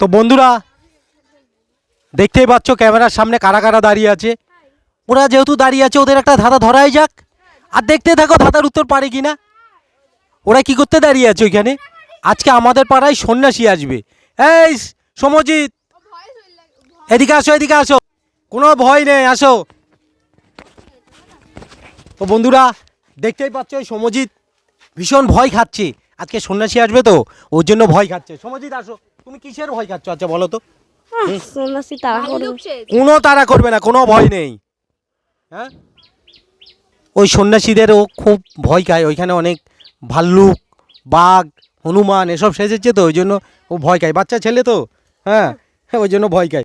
তো বন্ধুরা, দেখতেই পাচ্ছ ক্যামেরার সামনে কারা কারা দাঁড়িয়ে আছে। ওরা যেহেতু দাঁড়িয়ে আছে, ওদের একটা ধাঁধা ধরাই যাক। আর দেখতে থাকো ধাঁধার উত্তর পারে কি না ওরা কি করতে দাঁড়িয়ে আছে ওইখানে? আজকে আমাদের পাড়ায় সন্ন্যাসী আসবে। এই, সমজিৎ! এদিকে আসো এদিকে আসো। কোনো ভয় নেই, আসো। তো বন্ধুরা, দেখতেই পাচ্ছ ওই সমজিৎ ভীষণ ভয় খাচ্ছে। আজকে সন্ন্যাসী আসবে তো, ওর জন্য ভয় খাচ্ছে। সমজিৎ, আসো। তুমি কিসের ভয় খাচ্ছ? আচ্ছা বলো তো। সন্ন্যাসী তারা করবে। কোনো তারা করবে না কোনো ভয় নেই। হ্যাঁ? ওই সন্ন্যাসীদের ও খুব ভয় খায় ওইখানে অনেক ভাল্লুক বাঘ হনুমান এসব সেজেছে তো ওই জন্য ও ভয় খায়। বাচ্চা ছেলে তো? হ্যাঁ হ্যাঁ ওই জন্য ভয় খায়।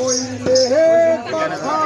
কইলে কথা।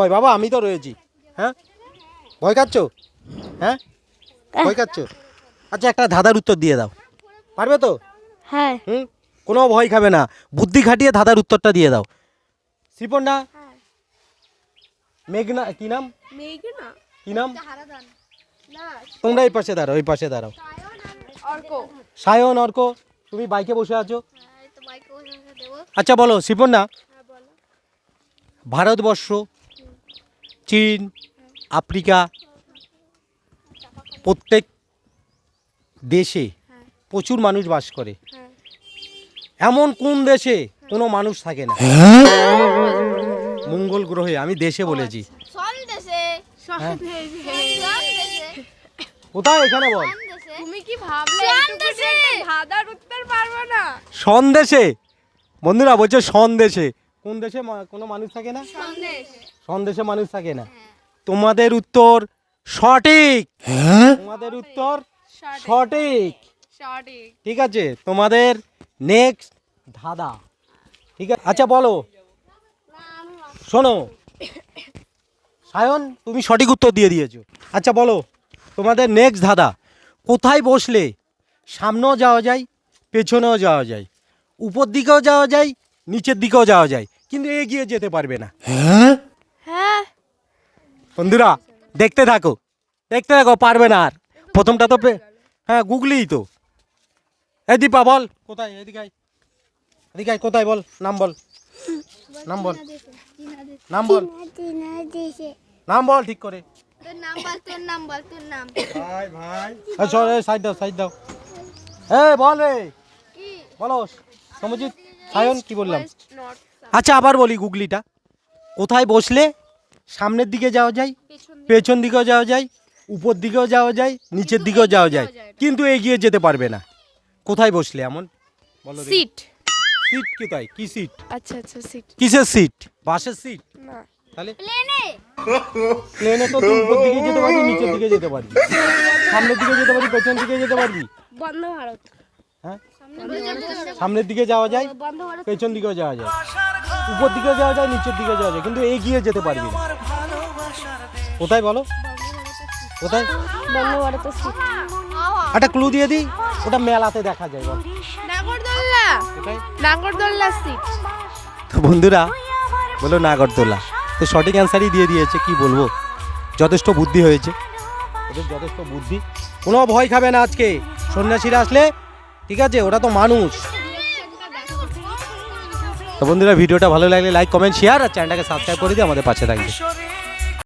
ভয় বাবা আমি তো রয়েছি। হ্যাঁ? ভয় খাচ্ছ? হ্যাঁ? ভয় খাচ্ছ? আচ্ছা একটা ধাঁধার উত্তর দিয়ে দাও। পারবে তো? হ্যাঁ। হুম? কোনো ভয় খাবে না। বুদ্ধি খাটিয়ে ধাঁধার উত্তরটা দিয়ে দাও। শ্রীপন্ডা মেঘনা কি নাম? মেঘনা। কি নাম? তোমরা এই পাশে দাঁড়াও এই পাশে দাঁড়াও। সায়ন অর্ক তুমি বাইকে বসে আছো? হ্যাঁ তো বাইকে বসে বসে দেবো। আচ্ছা বলো শ্রীপর্ণা হ্যাঁ ভারতবর্ষ চীন আফ্রিকা প্রত্যেক দেশে প্রচুর মানুষ বাস করে। এমন কোন দেশে কোনো মানুষ থাকে না? মঙ্গল গ্রহে আমি দেশে বলেছি। হ্যাঁ। কোথায়? এখানে বল। তুমি কি ভাবলে? সন্দেশে ধাঁধার উত্তর পারব না। সন্দেশে। বন্ধুরা বলছে সন্দেশে। কোন দেশে কোনো মানুষ থাকে না? সন্দেশ। সন্দেশে মানুষ থাকে না। তোমাদের উত্তর সঠিক। তোমাদের উত্তর সঠিক। সঠিক। ঠিক আছে তোমাদের নেক্সট ধাঁধা। ঠিক আছে আচ্ছা বলো। শোনো। সায়ন তুমি সঠিক উত্তর দিয়ে দিয়েছ। আচ্ছা বলো তোমাদের নেক্সট ধাঁধা। কোথায় বসলে সামনেও যাওয়া যায় পেছনেও যাওয়া যায় উপর দিকেও যাওয়া যায় নিচের দিকেও যাওয়া যায় কিন্তু এগিয়ে যেতে পারবে না। হ্যাঁ? বন্ধুরা দেখতে থাকো। দেখতে থাকো পারবে না আর। প্রথমটা তো পে- হ্যাঁ গুগলিই তো। এই দীপা বল। কোথায়? এদিকে আয়। এদিকে আয়, কোথায় বল? নাম বল। নাম বল। নাম বল। নাম বল ঠিক করে। নাম বল তোর নাম বল তোর নাম। ভাই ভাই। সাইড দাও সাইড দাও। এ বল রে বলো সমজিৎ সায়ন কি বললাম? আচ্ছা আবার বলি গুগলিটা। কোথায় বসলে সামনের দিকে যাওয়া যায় পেছন দিকেও যাওয়া যায় উপর দিকেও যাওয়া যায় নিচের দিকেও যাওয়া যায়। কিন্তু এগিয়ে যেতে পারবে না। কোথায় বসলে এমন? বলো দেখি। সিট। সিট কোথায় কি সিট? আচ্ছা আচ্ছা সিট। কিসের সিট? বাসের সিট? না। তাহলে প্লেনে। তো তুই উপর দিকে যেতে পারবি নিচের দিকে যেতে পারবি। সামনের দিকে যেতে পারবি পেছন দিকে যেতে পারবি? বন্ধ ভারত। হ্যাঁ? সামনের দিকে যাওয়া যায় পেছন দিকেও যাওয়া যায়। উপর দিকে যাওয়া যায় নিচের দিকে যাওয়া যায় কিন্তু এগিয়ে যেতে পারবি না। কোথায় বলো? কোথায়? একটা ক্লু দিয়ে দিই ওটা মেলাতে দেখা যায় বল। নাগরদোল্লা। নাগরদোল্লা সিট তো বন্ধুরা বলো নাগরদোলা তো সঠিক অ্যান্সারই দিয়ে দিয়েছে কি বলব? যথেষ্ট বুদ্ধি হয়েছে। ওদের যথেষ্ট বুদ্ধি। কোনো ভয় খাবে না আজকে। সন্ন্যাসীরা আসলে ঠিক আছে ওরা তো মানুষ। তো বন্ধুরা, ভিডিওটা ভালো লাগলে লাইক কমেন্ট শেয়ার আর চ্যানেলটাকে সাবস্ক্রাইব করে দিয়ে আমাদের পাশে থাকবে।